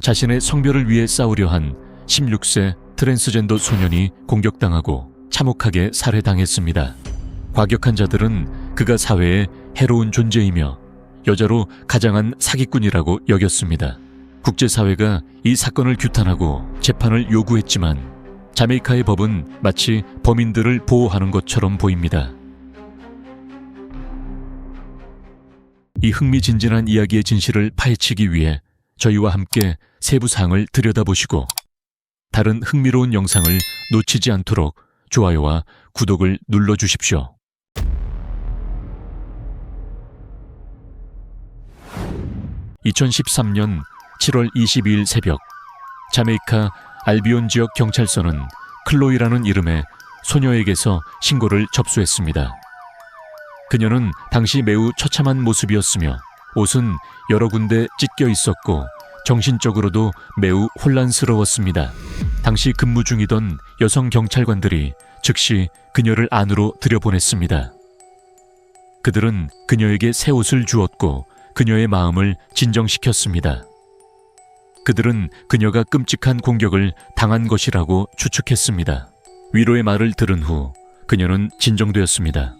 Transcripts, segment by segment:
자신의 성별을 위해 싸우려 한 16세 트랜스젠더 소년이 공격당하고 참혹하게 살해당했습니다. 과격한 자들은 그가 사회에 해로운 존재이며 여자로 가장한 사기꾼이라고 여겼습니다. 국제사회가 이 사건을 규탄하고 재판을 요구했지만 자메이카의 법은 마치 범인들을 보호하는 것처럼 보입니다. 이 흥미진진한 이야기의 진실을 파헤치기 위해 저희와 함께 세부 사항을 들여다보시고 다른 흥미로운 영상을 놓치지 않도록 좋아요와 구독을 눌러주십시오. (2013년 7월 22일) 새벽 자메이카 알비온 지역 경찰서는 클로이라는 이름의 소녀에게서 신고를 접수했습니다. 그녀는 당시 매우 처참한 모습이었으며 옷은 여러 군데 찢겨 있었고 정신적으로도 매우 혼란스러웠습니다. 당시 근무 중이던 여성 경찰관들이 즉시 그녀를 안으로 들여보냈습니다. 그들은 그녀에게 새 옷을 주었고 그녀의 마음을 진정시켰습니다. 그들은 그녀가 끔찍한 공격을 당한 것이라고 추측했습니다. 위로의 말을 들은 후 그녀는 진정되었습니다.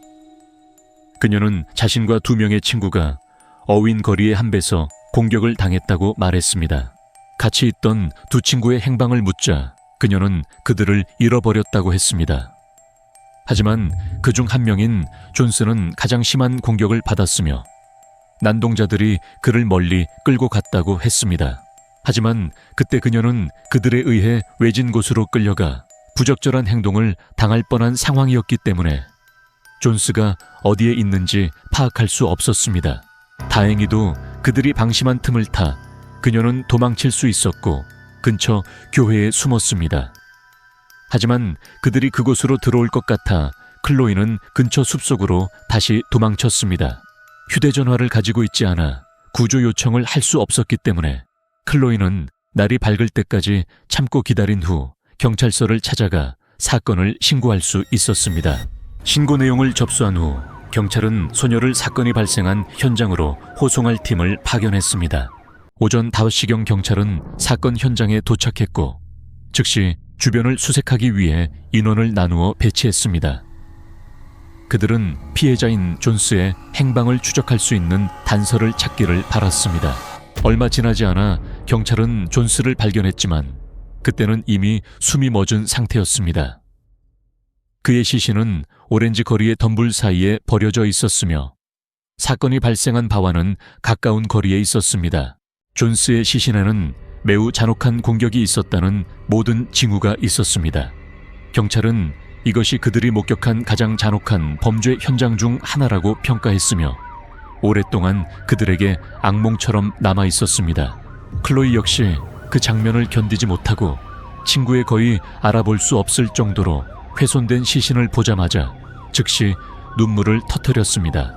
그녀는 자신과 두 명의 친구가 어윈 거리의 한 배서 공격을 당했다고 말했습니다. 같이 있던 두 친구의 행방을 묻자 그녀는 그들을 잃어버렸다고 했습니다. 하지만 그 중 한 명인 존스는 가장 심한 공격을 받았으며 난동자들이 그를 멀리 끌고 갔다고 했습니다. 하지만 그때 그녀는 그들에 의해 외진 곳으로 끌려가 부적절한 행동을 당할 뻔한 상황이었기 때문에 존스가 어디에 있는지 파악할 수 없었습니다. 다행히도 그들이 방심한 틈을 타 그녀는 도망칠 수 있었고 근처 교회에 숨었습니다. 하지만 그들이 그곳으로 들어올 것 같아 클로이는 근처 숲속으로 다시 도망쳤습니다. 휴대전화를 가지고 있지 않아 구조 요청을 할 수 없었기 때문에 클로이는 날이 밝을 때까지 참고 기다린 후 경찰서를 찾아가 사건을 신고할 수 있었습니다. 신고 내용을 접수한 후 경찰은 소녀를 사건이 발생한 현장으로 호송할 팀을 파견했습니다. 오전 5시경 경찰은 사건 현장에 도착했고 즉시 주변을 수색하기 위해 인원을 나누어 배치했습니다. 그들은 피해자인 존스의 행방을 추적할 수 있는 단서를 찾기를 바랐습니다. 얼마 지나지 않아 경찰은 존스를 발견했지만 그때는 이미 숨이 멎은 상태였습니다. 그의 시신은 오렌지 거리의 덤불 사이에 버려져 있었으며 사건이 발생한 바와는 가까운 거리에 있었습니다. 존스의 시신에는 매우 잔혹한 공격이 있었다는 모든 징후가 있었습니다. 경찰은 이것이 그들이 목격한 가장 잔혹한 범죄 현장 중 하나라고 평가했으며 오랫동안 그들에게 악몽처럼 남아 있었습니다. 클로이 역시 그 장면을 견디지 못하고 친구의 거의 알아볼 수 없을 정도로 훼손된 시신을 보자마자 즉시 눈물을 터뜨렸습니다.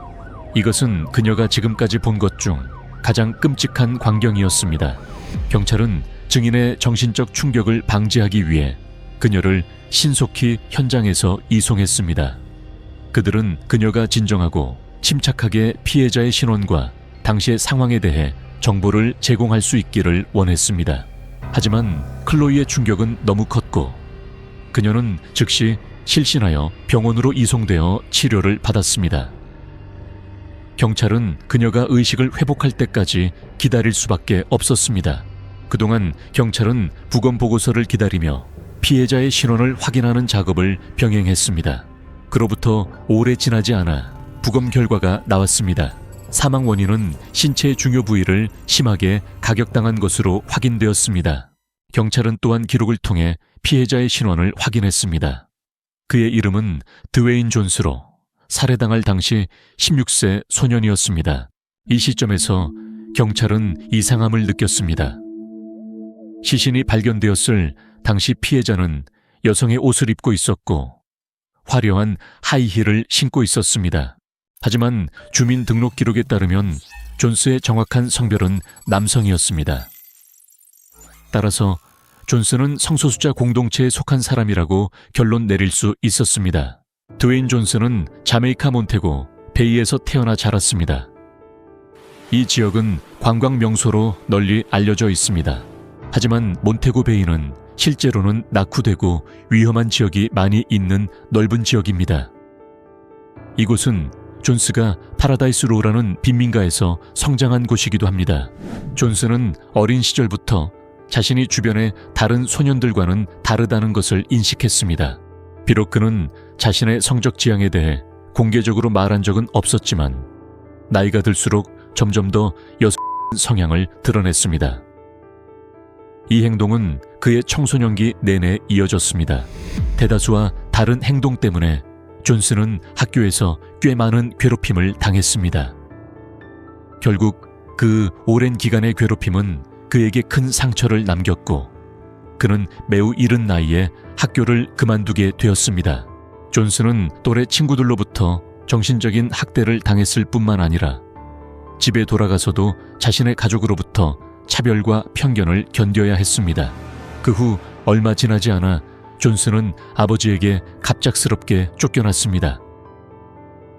이것은 그녀가 지금까지 본 것 중 가장 끔찍한 광경이었습니다. 경찰은 증인의 정신적 충격을 방지하기 위해 그녀를 신속히 현장에서 이송했습니다. 그들은 그녀가 진정하고 침착하게 피해자의 신원과 당시의 상황에 대해 정보를 제공할 수 있기를 원했습니다. 하지만 클로이의 충격은 너무 컸고 그녀는 즉시 실신하여 병원으로 이송되어 치료를 받았습니다. 경찰은 그녀가 의식을 회복할 때까지 기다릴 수밖에 없었습니다. 그동안 경찰은 부검 보고서를 기다리며 피해자의 신원을 확인하는 작업을 병행했습니다. 그로부터 오래 지나지 않아 부검 결과가 나왔습니다. 사망 원인은 신체의 중요 부위를 심하게 가격당한 것으로 확인되었습니다. 경찰은 또한 기록을 통해 피해자의 신원을 확인했습니다. 그의 이름은 드웨인 존스로 살해당할 당시 16세 소년이었습니다. 이 시점에서 경찰은 이상함을 느꼈습니다. 시신이 발견되었을 당시 피해자는 여성의 옷을 입고 있었고 화려한 하이힐을 신고 있었습니다. 하지만 주민 등록 기록에 따르면 존스의 정확한 성별은 남성이었습니다. 따라서 존스는 성소수자 공동체에 속한 사람이라고 결론 내릴 수 있었습니다. 드웨인 존스는 자메이카 몬테고 베이에서 태어나 자랐습니다. 이 지역은 관광 명소로 널리 알려져 있습니다. 하지만 몬테고 베이는 실제로는 낙후되고 위험한 지역이 많이 있는 넓은 지역입니다. 이곳은 존스가 파라다이스 로라는 빈민가에서 성장한 곳이기도 합니다. 존스는 어린 시절부터 자신이 주변의 다른 소년들과는 다르다는 것을 인식했습니다. 비록 그는 자신의 성적 지향에 대해 공개적으로 말한 적은 없었지만 나이가 들수록 점점 더 여성 성향을 드러냈습니다. 이 행동은 그의 청소년기 내내 이어졌습니다. 대다수와 다른 행동 때문에 존스는 학교에서 꽤 많은 괴롭힘을 당했습니다. 결국 그 오랜 기간의 괴롭힘은 그에게 큰 상처를 남겼고 그는 매우 이른 나이에 학교를 그만두게 되었습니다. 존스는 또래 친구들로부터 정신적인 학대를 당했을 뿐만 아니라 집에 돌아가서도 자신의 가족으로부터 차별과 편견을 견뎌야 했습니다. 그 후 얼마 지나지 않아 존스는 아버지에게 갑작스럽게 쫓겨났습니다.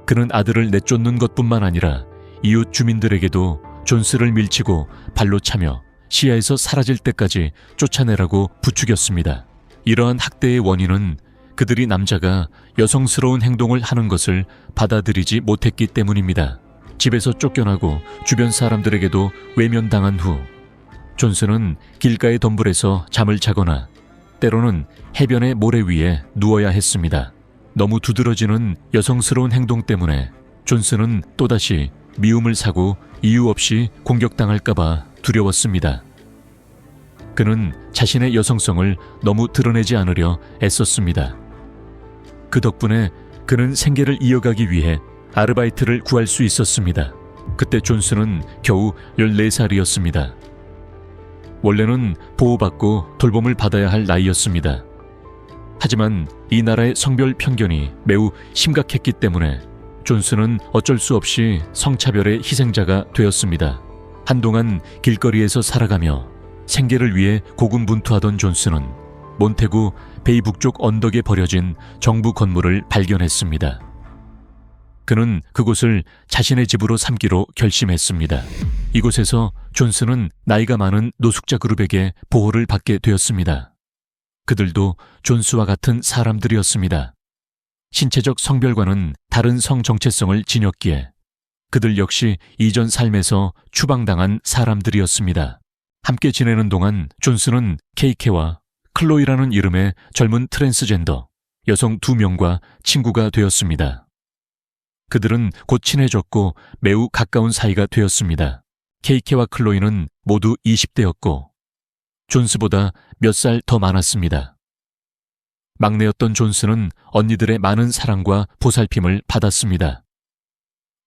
그는 아들을 내쫓는 것뿐만 아니라 이웃 주민들에게도 존스를 밀치고 발로 차며 시야에서 사라질 때까지 쫓아내라고 부추겼습니다. 이러한 학대의 원인은 그들이 남자가 여성스러운 행동을 하는 것을 받아들이지 못했기 때문입니다. 집에서 쫓겨나고 주변 사람들에게도 외면당한 후 존스는 길가의 덤불에서 잠을 자거나 때로는 해변의 모래 위에 누워야 했습니다. 너무 두드러지는 여성스러운 행동 때문에 존스는 또다시 미움을 사고 이유 없이 공격당할까봐 두려웠습니다. 그는 자신의 여성성을 너무 드러내지 않으려 애썼습니다. 그 덕분에 그는 생계를 이어가기 위해 아르바이트를 구할 수 있었습니다. 그때 존스는 겨우 14살이었습니다. 원래는 보호받고 돌봄을 받아야 할 나이였습니다. 하지만 이 나라의 성별 편견이 매우 심각했기 때문에 존스는 어쩔 수 없이 성차별의 희생자가 되었습니다. 한동안 길거리에서 살아가며 생계를 위해 고군분투하던 존스는 몬테구 베이 북쪽 언덕에 버려진 정부 건물을 발견했습니다. 그는 그곳을 자신의 집으로 삼기로 결심했습니다. 이곳에서 존스는 나이가 많은 노숙자 그룹에게 보호를 받게 되었습니다. 그들도 존스와 같은 사람들이었습니다. 신체적 성별과는 다른 성 정체성을 지녔기에 그들 역시 이전 삶에서 추방당한 사람들이었습니다. 함께 지내는 동안 존스는 케이케와 클로이라는 이름의 젊은 트랜스젠더 여성 두 명과 친구가 되었습니다. 그들은 곧 친해졌고 매우 가까운 사이가 되었습니다. 케이케와 클로이는 모두 20대였고 존스보다 몇 살 더 많았습니다. 막내였던 존스는 언니들의 많은 사랑과 보살핌을 받았습니다.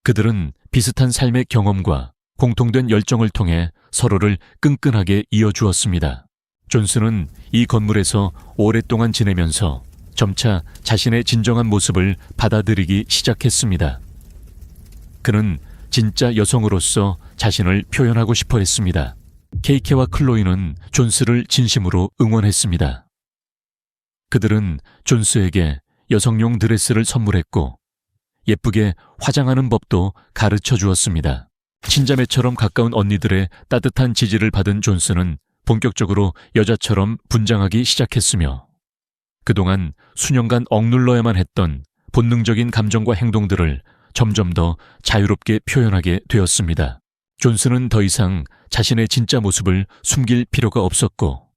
그들은 비슷한 삶의 경험과 공통된 열정을 통해 서로를 끈끈하게 이어주었습니다. 존스는 이 건물에서 오랫동안 지내면서 점차 자신의 진정한 모습을 받아들이기 시작했습니다. 그는 진짜 여성으로서 자신을 표현하고 싶어 했습니다. 케이케와 클로이는 존스를 진심으로 응원했습니다. 그들은 존스에게 여성용 드레스를 선물했고 예쁘게 화장하는 법도 가르쳐 주었습니다. 친자매처럼 가까운 언니들의 따뜻한 지지를 받은 존스는 본격적으로 여자처럼 분장하기 시작했으며 그동안 수년간 억눌러야만 했던 본능적인 감정과 행동들을 점점 더 자유롭게 표현하게 되었습니다. 존스는 더 이상 자신의 진짜 모습을 숨길 필요가 없었고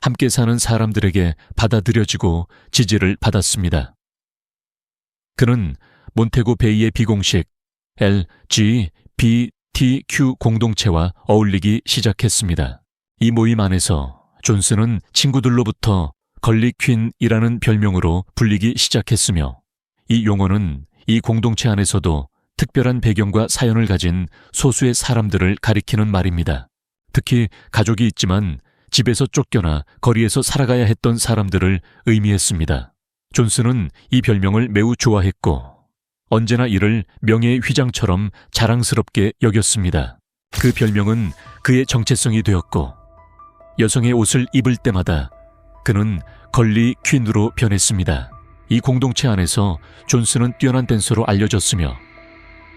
함께 사는 사람들에게 받아들여지고 지지를 받았습니다. 그는 몬테고 베이의 비공식 LGBTQ 공동체와 어울리기 시작했습니다. 이 모임 안에서 존스는 친구들로부터 걸리퀸이라는 별명으로 불리기 시작했으며 이 용어는 이 공동체 안에서도 특별한 배경과 사연을 가진 소수의 사람들을 가리키는 말입니다. 특히 가족이 있지만 집에서 쫓겨나 거리에서 살아가야 했던 사람들을 의미했습니다. 존스는 이 별명을 매우 좋아했고 언제나 이를 명예의 휘장처럼 자랑스럽게 여겼습니다. 그 별명은 그의 정체성이 되었고 여성의 옷을 입을 때마다 그는 걸리 퀸으로 변했습니다. 이 공동체 안에서 존스는 뛰어난 댄서로 알려졌으며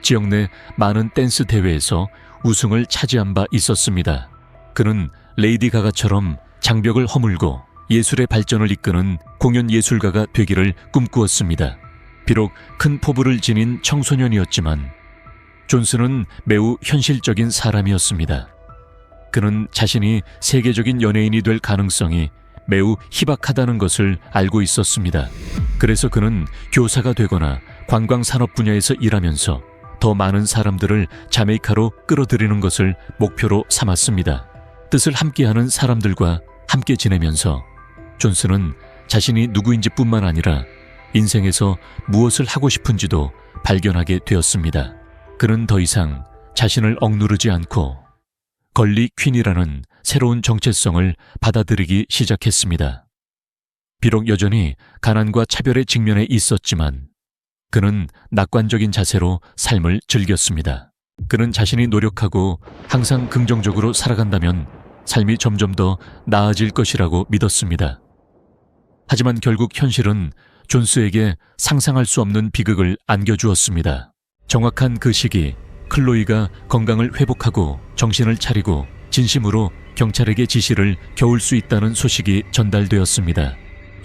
지역 내 많은 댄스 대회에서 우승을 차지한 바 있었습니다. 그는 레이디 가가처럼 장벽을 허물고 예술의 발전을 이끄는 공연 예술가가 되기를 꿈꾸었습니다. 비록 큰 포부를 지닌 청소년이었지만 존스는 매우 현실적인 사람이었습니다. 그는 자신이 세계적인 연예인이 될 가능성이 매우 희박하다는 것을 알고 있었습니다. 그래서 그는 교사가 되거나 관광 산업 분야에서 일하면서 더 많은 사람들을 자메이카로 끌어들이는 것을 목표로 삼았습니다. 뜻을 함께하는 사람들과 함께 지내면서 존스는 자신이 누구인지 뿐만 아니라 인생에서 무엇을 하고 싶은지도 발견하게 되었습니다. 그는 더 이상 자신을 억누르지 않고 걸리 퀸이라는 새로운 정체성을 받아들이기 시작했습니다. 비록 여전히 가난과 차별에 직면해 있었지만 그는 낙관적인 자세로 삶을 즐겼습니다. 그는 자신이 노력하고 항상 긍정적으로 살아간다면 삶이 점점 더 나아질 것이라고 믿었습니다. 하지만 결국 현실은 존스에게 상상할 수 없는 비극을 안겨주었습니다. 정확한 그 시기, 클로이가 건강을 회복하고 정신을 차리고 진심으로 경찰에게 지시를 겨울 수 있다는 소식이 전달되었습니다.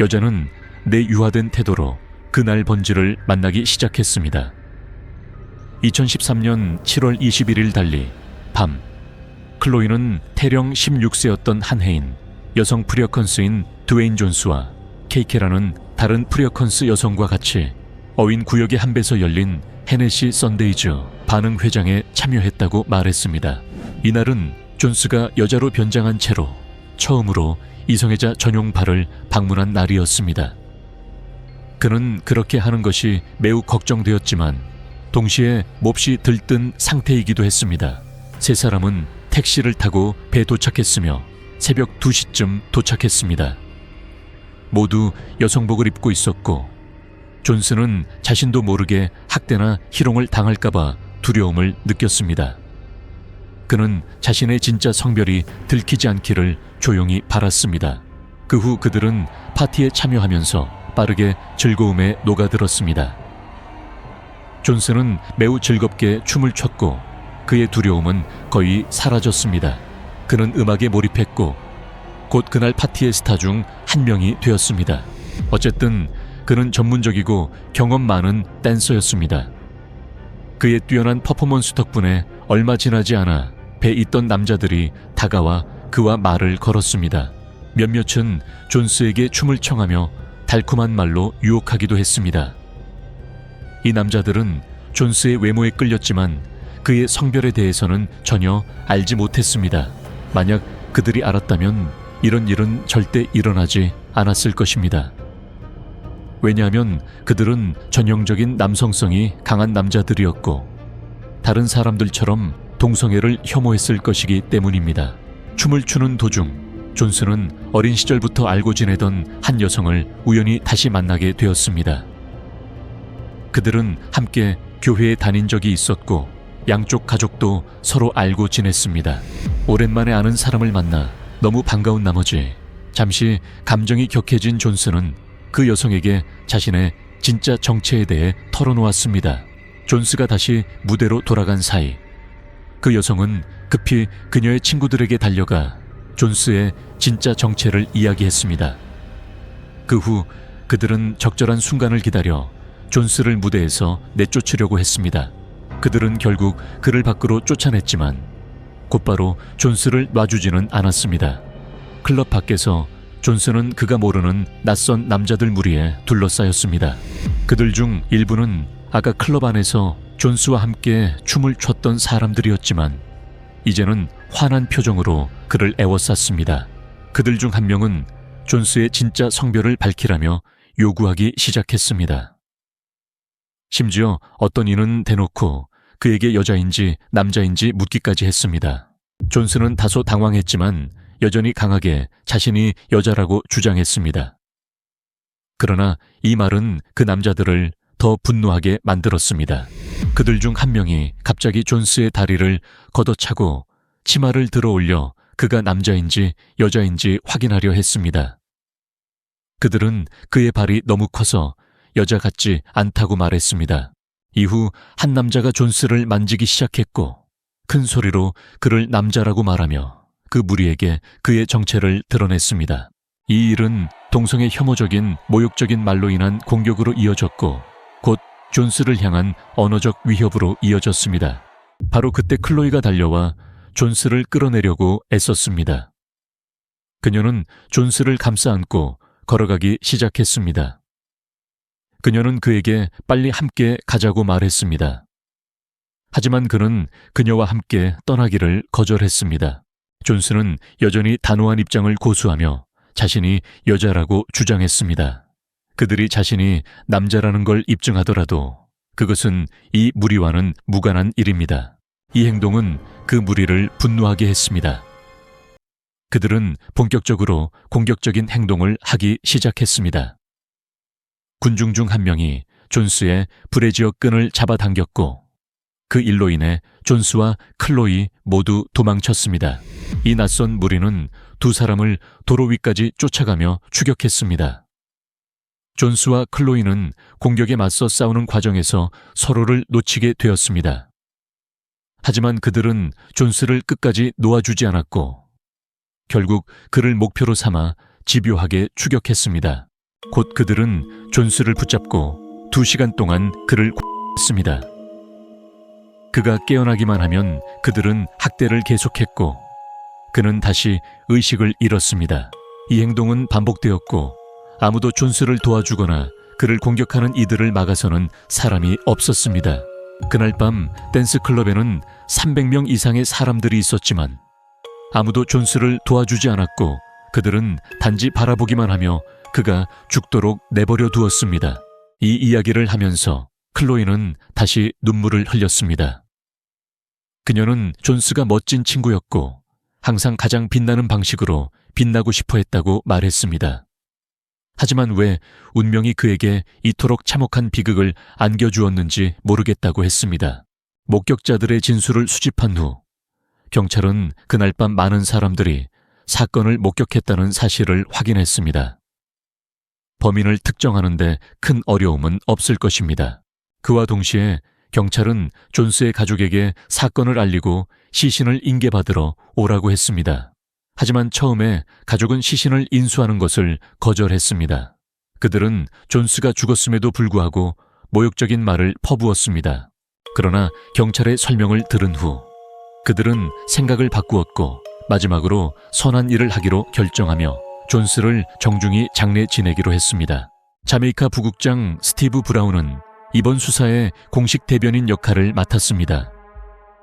여자는 내 유화된 태도로 그날 번지를 만나기 시작했습니다. 2013년 7월 21일 달리 밤 클로이는 태령 16세였던 한 해인 여성 프리어컨스인 드웨인 존스와 케이케라는 다른 프리어컨스 여성과 같이 어윈 구역의 한 배서 열린 헤네시 썬데이즈 반응 회장에 참여했다고 말했습니다. 이날은 존스가 여자로 변장한 채로 처음으로 이성애자 전용 바를 방문한 날이었습니다. 그는 그렇게 하는 것이 매우 걱정되었지만 동시에 몹시 들뜬 상태이기도 했습니다. 세 사람은 택시를 타고 배 도착했으며 새벽 2시쯤 도착했습니다. 모두 여성복을 입고 있었고 존스는 자신도 모르게 학대나 희롱을 당할까봐 두려움을 느꼈습니다. 그는 자신의 진짜 성별이 들키지 않기를 조용히 바랐습니다. 그 후 그들은 파티에 참여하면서 빠르게 즐거움에 녹아들었습니다. 존스는 매우 즐겁게 춤을 췄고 그의 두려움은 거의 사라졌습니다. 그는 음악에 몰입했고 곧 그날 파티의 스타 중 한 명이 되었습니다. 어쨌든 그는 전문적이고 경험 많은 댄서였습니다. 그의 뛰어난 퍼포먼스 덕분에 얼마 지나지 않아 배 있던 남자들이 다가와 그와 말을 걸었습니다. 몇몇은 존스에게 춤을 청하며 달콤한 말로 유혹하기도 했습니다. 이 남자들은 존스의 외모에 끌렸지만 그의 성별에 대해서는 전혀 알지 못했습니다. 만약 그들이 알았다면 이런 일은 절대 일어나지 않았을 것입니다. 왜냐하면 그들은 전형적인 남성성이 강한 남자들이었고 다른 사람들처럼 동성애를 혐오했을 것이기 때문입니다. 춤을 추는 도중 존스는 어린 시절부터 알고 지내던 한 여성을 우연히 다시 만나게 되었습니다. 그들은 함께 교회에 다닌 적이 있었고 양쪽 가족도 서로 알고 지냈습니다. 오랜만에 아는 사람을 만나 너무 반가운 나머지 잠시 감정이 격해진 존스는 그 여성에게 자신의 진짜 정체에 대해 털어놓았습니다. 존스가 다시 무대로 돌아간 사이 그 여성은 급히 그녀의 친구들에게 달려가 존스의 진짜 정체를 이야기했습니다. 그 후 그들은 적절한 순간을 기다려 존스를 무대에서 내쫓으려고 했습니다. 그들은 결국 그를 밖으로 쫓아냈지만 곧바로 존스를 놔주지는 않았습니다. 클럽 밖에서 존스는 그가 모르는 낯선 남자들 무리에 둘러싸였습니다. 그들 중 일부는 아까 클럽 안에서 존스와 함께 춤을 췄던 사람들이었지만 이제는 환한 표정으로 그를 애워쌌습니다. 그들 중 한 명은 존스의 진짜 성별을 밝히라며 요구하기 시작했습니다. 심지어 어떤 이는 대놓고 그에게 여자인지 남자인지 묻기까지 했습니다. 존스는 다소 당황했지만 여전히 강하게 자신이 여자라고 주장했습니다. 그러나 이 말은 그 남자들을 더 분노하게 만들었습니다. 그들 중 한 명이 갑자기 존스의 다리를 걷어차고 치마를 들어 올려 그가 남자인지 여자인지 확인하려 했습니다. 그들은 그의 발이 너무 커서 여자 같지 않다고 말했습니다. 이후 한 남자가 존스를 만지기 시작했고 큰 소리로 그를 남자라고 말하며 그 무리에게 그의 정체를 드러냈습니다. 이 일은 동성의 혐오적인 모욕적인 말로 인한 공격으로 이어졌고 곧 존스를 향한 언어적 위협으로 이어졌습니다. 바로 그때 클로이가 달려와 존스를 끌어내려고 애썼습니다. 그녀는 존스를 감싸 안고 걸어가기 시작했습니다. 그녀는 그에게 빨리 함께 가자고 말했습니다. 하지만 그는 그녀와 함께 떠나기를 거절했습니다. 존스는 여전히 단호한 입장을 고수하며 자신이 여자라고 주장했습니다. 그들이 자신이 남자라는 걸 입증하더라도 그것은 이 무리와는 무관한 일입니다. 이 행동은 그 무리를 분노하게 했습니다. 그들은 본격적으로 공격적인 행동을 하기 시작했습니다. 군중 중 한 명이 존스의 브레지어 끈을 잡아당겼고 그 일로 인해 존스와 클로이 모두 도망쳤습니다. 이 낯선 무리는 두 사람을 도로 위까지 쫓아가며 추격했습니다. 존스와 클로이는 공격에 맞서 싸우는 과정에서 서로를 놓치게 되었습니다. 하지만 그들은 존스를 끝까지 놓아주지 않았고 결국 그를 목표로 삼아 집요하게 추격했습니다. 곧 그들은 존스를 붙잡고 두 시간 동안 그를 했습니다. 그가 깨어나기만 하면 그들은 학대를 계속했고 그는 다시 의식을 잃었습니다. 이 행동은 반복되었고 아무도 존스를 도와주거나 그를 공격하는 이들을 막아서는 사람이 없었습니다. 그날 밤 댄스 클럽에는 300명 이상의 사람들이 있었지만 아무도 존스를 도와주지 않았고 그들은 단지 바라보기만 하며 그가 죽도록 내버려 두었습니다. 이 이야기를 하면서 클로이는 다시 눈물을 흘렸습니다. 그녀는 존스가 멋진 친구였고 항상 가장 빛나는 방식으로 빛나고 싶어 했다고 말했습니다. 하지만 왜 운명이 그에게 이토록 참혹한 비극을 안겨주었는지 모르겠다고 했습니다. 목격자들의 진술을 수집한 후 경찰은 그날 밤 많은 사람들이 사건을 목격했다는 사실을 확인했습니다. 범인을 특정하는데 큰 어려움은 없을 것입니다. 그와 동시에 경찰은 존스의 가족에게 사건을 알리고 시신을 인계받으러 오라고 했습니다. 하지만 처음에 가족은 시신을 인수하는 것을 거절했습니다. 그들은 존스가 죽었음에도 불구하고 모욕적인 말을 퍼부었습니다. 그러나 경찰의 설명을 들은 후 그들은 생각을 바꾸었고 마지막으로 선한 일을 하기로 결정하며 존스를 정중히 장례 지내기로 했습니다. 자메이카 부국장 스티브 브라운은 이번 수사의 공식 대변인 역할을 맡았습니다.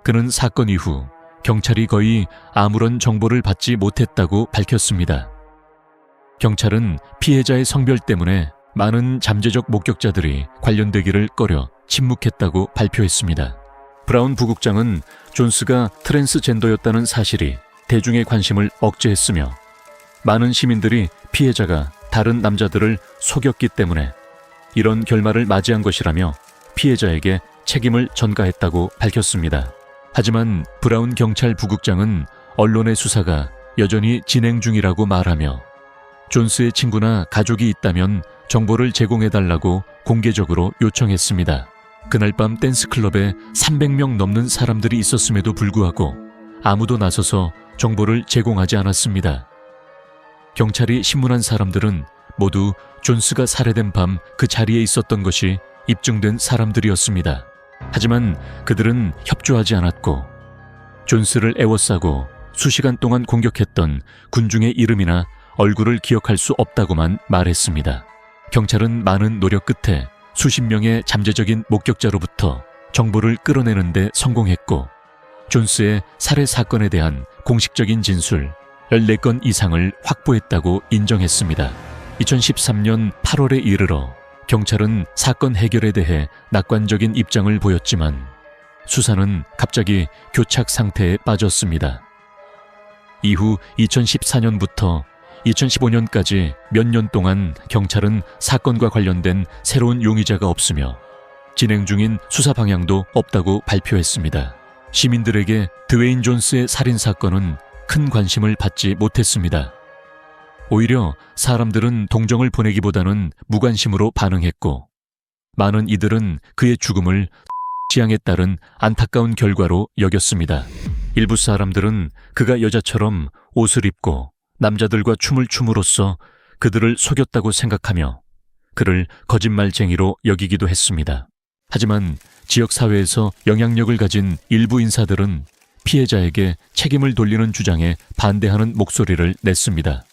그는 사건 이후 경찰이 거의 아무런 정보를 받지 못했다고 밝혔습니다. 경찰은 피해자의 성별 때문에 많은 잠재적 목격자들이 관련되기를 꺼려 침묵했다고 발표했습니다. 브라운 부국장은 존스가 트랜스젠더였다는 사실이 대중의 관심을 억제했으며 많은 시민들이 피해자가 다른 남자들을 속였기 때문에 이런 결말을 맞이한 것이라며 피해자에게 책임을 전가했다고 밝혔습니다. 하지만 브라운 경찰 부국장은 언론의 수사가 여전히 진행 중이라고 말하며 존스의 친구나 가족이 있다면 정보를 제공해달라고 공개적으로 요청했습니다. 그날 밤 댄스 클럽에 300명 넘는 사람들이 있었음에도 불구하고 아무도 나서서 정보를 제공하지 않았습니다. 경찰이 신문한 사람들은 모두 존스가 살해된 밤 그 자리에 있었던 것이 입증된 사람들이었습니다. 하지만 그들은 협조하지 않았고 존스를 애워싸고 수시간 동안 공격했던 군중의 이름이나 얼굴을 기억할 수 없다고만 말했습니다. 경찰은 많은 노력 끝에 수십 명의 잠재적인 목격자로부터 정보를 끌어내는데 성공했고 존스의 살해 사건에 대한 공식적인 진술 14건 이상을 확보했다고 인정했습니다. 2013년 8월에 이르러 경찰은 사건 해결에 대해 낙관적인 입장을 보였지만 수사는 갑자기 교착 상태에 빠졌습니다. 이후 2014년부터 2015년까지 몇 년 동안 경찰은 사건과 관련된 새로운 용의자가 없으며 진행 중인 수사 방향도 없다고 발표했습니다. 시민들에게 드웨인 존스의 살인 사건은 큰 관심을 받지 못했습니다. 오히려 사람들은 동정을 보내기보다는 무관심으로 반응했고 많은 이들은 그의 죽음을 지향에 따른 안타까운 결과로 여겼습니다. 일부 사람들은 그가 여자처럼 옷을 입고 남자들과 춤을 춤으로써 그들을 속였다고 생각하며 그를 거짓말쟁이로 여기기도 했습니다. 하지만 지역 사회에서 영향력을 가진 일부 인사들은 피해자에게 책임을 돌리는 주장에 반대하는 목소리를 냈습니다.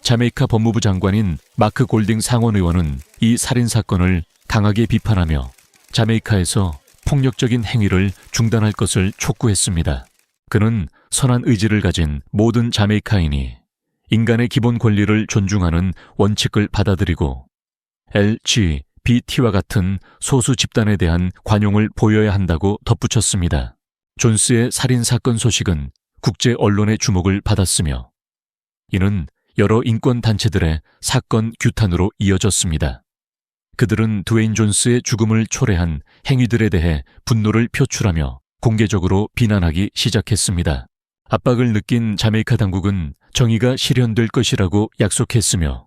자메이카 법무부 장관인 마크 골딩 상원 의원은 이 살인 사건을 강하게 비판하며 자메이카에서 폭력적인 행위를 중단할 것을 촉구했습니다. 그는 선한 의지를 가진 모든 자메이카인이 인간의 기본 권리를 존중하는 원칙을 받아들이고 LGBT와 같은 소수 집단에 대한 관용을 보여야 한다고 덧붙였습니다. 존스의 살인 사건 소식은 국제 언론의 주목을 받았으며 이는 여러 인권 단체들의 사건 규탄으로 이어졌습니다. 그들은 드웨인 존스의 죽음을 초래한 행위들에 대해 분노를 표출하며 공개적으로 비난하기 시작했습니다. 압박을 느낀 자메이카 당국은 정의가 실현될 것이라고 약속했으며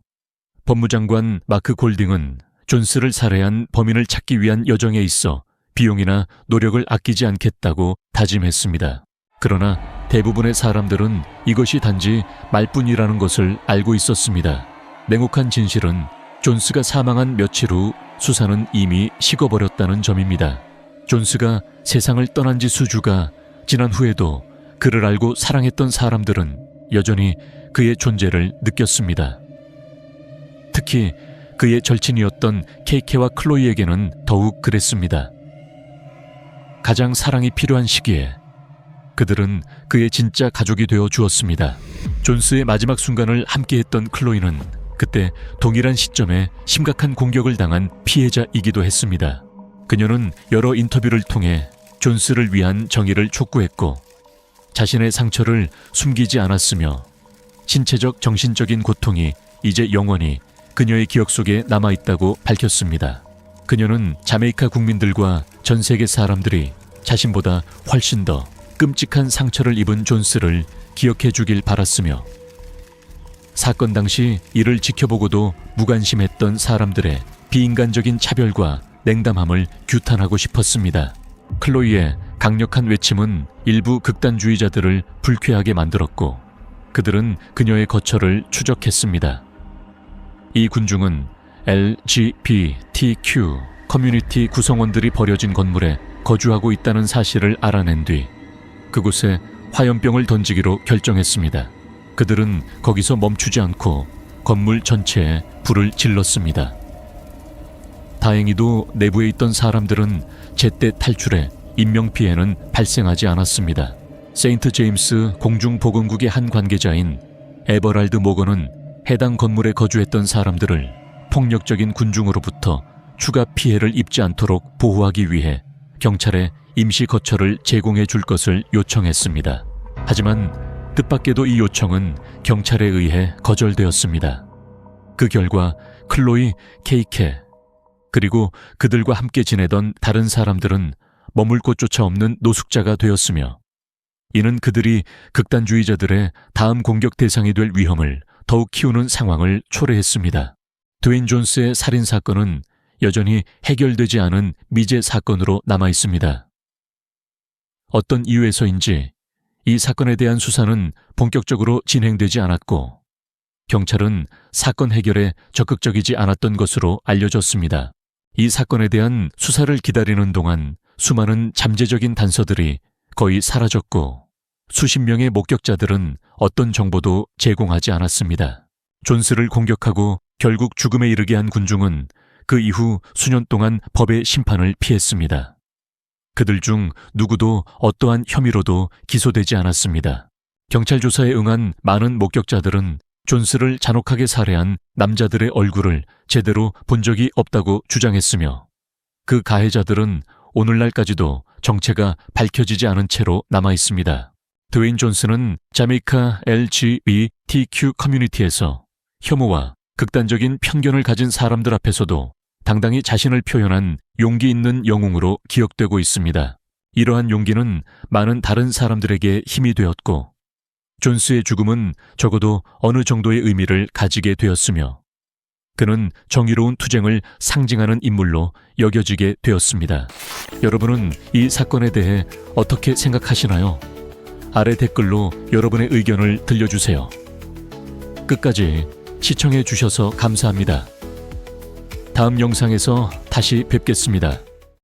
법무장관 마크 골딩은 존스를 살해한 범인을 찾기 위한 여정에 있어 비용이나 노력을 아끼지 않겠다고 다짐했습니다. 그러나 대부분의 사람들은 이것이 단지 말뿐이라는 것을 알고 있었습니다. 냉혹한 진실은 존스가 사망한 며칠 후 수사는 이미 식어버렸다는 점입니다. 존스가 세상을 떠난 지 수주가 지난 후에도 그를 알고 사랑했던 사람들은 여전히 그의 존재를 느꼈습니다. 특히 그의 절친이었던 케이케와 클로이에게는 더욱 그랬습니다. 가장 사랑이 필요한 시기에 그들은 그의 진짜 가족이 되어 주었습니다. 존스의 마지막 순간을 함께했던 클로이는 그때 동일한 시점에 심각한 공격을 당한 피해자이기도 했습니다. 그녀는 여러 인터뷰를 통해 존스를 위한 정의를 촉구했고 자신의 상처를 숨기지 않았으며 신체적 정신적인 고통이 이제 영원히 그녀의 기억 속에 남아 있다고 밝혔습니다. 그녀는 자메이카 국민들과 전 세계 사람들이 자신보다 훨씬 더 끔찍한 상처를 입은 존스를 기억해 주길 바랐으며 사건 당시 이를 지켜보고도 무관심했던 사람들의 비인간적인 차별과 냉담함을 규탄하고 싶었습니다. 클로이의 강력한 외침은 일부 극단주의자들을 불쾌하게 만들었고 그들은 그녀의 거처를 추적했습니다. 이 군중은 LGBTQ 커뮤니티 구성원들이 버려진 건물에 거주하고 있다는 사실을 알아낸 뒤 그곳에 화염병을 던지기로 결정했습니다. 그들은 거기서 멈추지 않고 건물 전체에 불을 질렀습니다. 다행히도 내부에 있던 사람들은 제때 탈출해 인명피해는 발생하지 않았습니다. 세인트 제임스 공중보건국의 한 관계자인 에버랄드 모건은 해당 건물에 거주했던 사람들을 폭력적인 군중으로부터 추가 피해를 입지 않도록 보호하기 위해 경찰에 임시 거처를 제공해 줄 것을 요청했습니다. 하지만 뜻밖에도 이 요청은 경찰에 의해 거절되었습니다. 그 결과 클로이, 케이케, 그리고 그들과 함께 지내던 다른 사람들은 머물 곳조차 없는 노숙자가 되었으며 이는 그들이 극단주의자들의 다음 공격 대상이 될 위험을 더욱 키우는 상황을 초래했습니다. 드웨인 존스의 살인 사건은 여전히 해결되지 않은 미제 사건으로 남아 있습니다. 어떤 이유에서인지 이 사건에 대한 수사는 본격적으로 진행되지 않았고 경찰은 사건 해결에 적극적이지 않았던 것으로 알려졌습니다. 이 사건에 대한 수사를 기다리는 동안 수많은 잠재적인 단서들이 거의 사라졌고 수십 명의 목격자들은 어떤 정보도 제공하지 않았습니다. 존스를 공격하고 결국 죽음에 이르게 한 군중은 그 이후 수년 동안 법의 심판을 피했습니다. 그들 중 누구도 어떠한 혐의로도 기소되지 않았습니다. 경찰 조사에 응한 많은 목격자들은 존스를 잔혹하게 살해한 남자들의 얼굴을 제대로 본 적이 없다고 주장했으며 그 가해자들은 오늘날까지도 정체가 밝혀지지 않은 채로 남아 있습니다. 드웨인 존스는 자메이카 LGBTQ 커뮤니티에서 혐오와 극단적인 편견을 가진 사람들 앞에서도 당당히 자신을 표현한 용기 있는 영웅으로 기억되고 있습니다. 이러한 용기는 많은 다른 사람들에게 힘이 되었고, 존스의 죽음은 적어도 어느 정도의 의미를 가지게 되었으며, 그는 정의로운 투쟁을 상징하는 인물로 여겨지게 되었습니다. 여러분은 이 사건에 대해 어떻게 생각하시나요? 아래 댓글로 여러분의 의견을 들려주세요. 끝까지 시청해 주셔서 감사합니다. 다음 영상에서 다시 뵙겠습니다.